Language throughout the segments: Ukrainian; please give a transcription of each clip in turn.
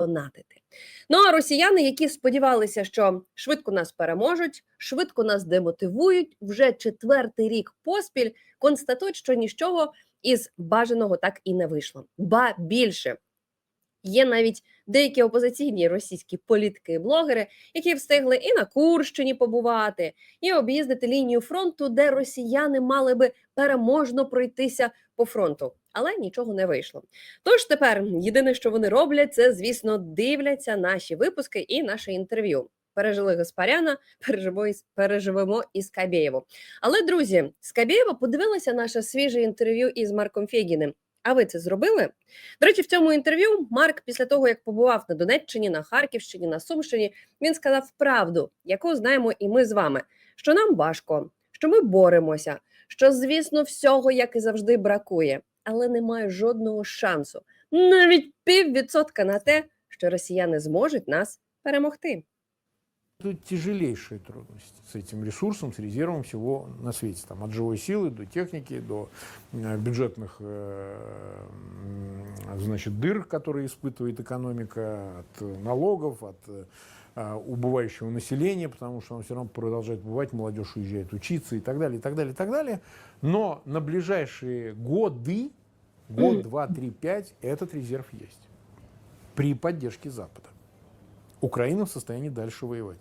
донатити. Ну а росіяни, які сподівалися, що швидко нас переможуть, швидко нас демотивують, вже четвертий рік поспіль констатують, що нічого із бажаного так і не вийшло. Ба більше є навіть деякі опозиційні російські політики і блогери, які встигли і на Курщині побувати, і об'їздити лінію фронту, де росіяни мали би переможно пройтися по фронту, але нічого не вийшло. Тож тепер єдине, що вони роблять, це звісно дивляться наші випуски і наше інтерв'ю. Пережили Гаспаряна, переживемо і Скабєєву. Але друзі, Скабєєва подивилася наше свіже інтерв'ю із Марком Фєгіним. А ви це зробили? До речі, в цьому інтерв'ю Марк, після того як побував на Донеччині, на Харківщині, на Сумщині, він сказав правду, яку знаємо і ми з вами, що нам важко, що ми боремося, що, звісно, всього, як і завжди, бракує, але немає жодного шансу, навіть піввідсотка на те, що росіяни зможуть нас перемогти. Это тяжелейшие трудности с этим ресурсом, с резервом всего на свете. Там, от живой силы до техники, до э, бюджетных э, м, значит, дыр, которые испытывает экономика, от э, налогов, от э, а, убывающего населения, потому что оно все равно продолжает бывать, молодежь уезжает учиться и так далее, и так далее, и так далее. Но на ближайшие годы, год, два, три, пять, этот резерв есть. При поддержке Запада. Украина в состоянии дальше воевать.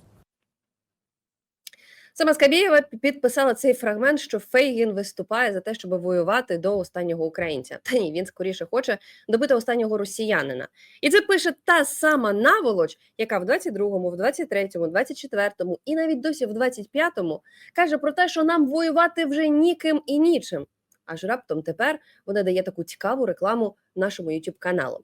Сама Скабєєва підписала цей фрагмент, що Фейгін виступає за те, щоб воювати до останнього українця. Та ні, він скоріше хоче добити останнього росіянина. І це пише та сама наволоч, яка в 22-му, в 23-му, 24-му і навіть досі в 25-му каже про те, що нам воювати вже ніким і нічим. Аж раптом тепер вона дає таку цікаву рекламу нашому youtube каналу.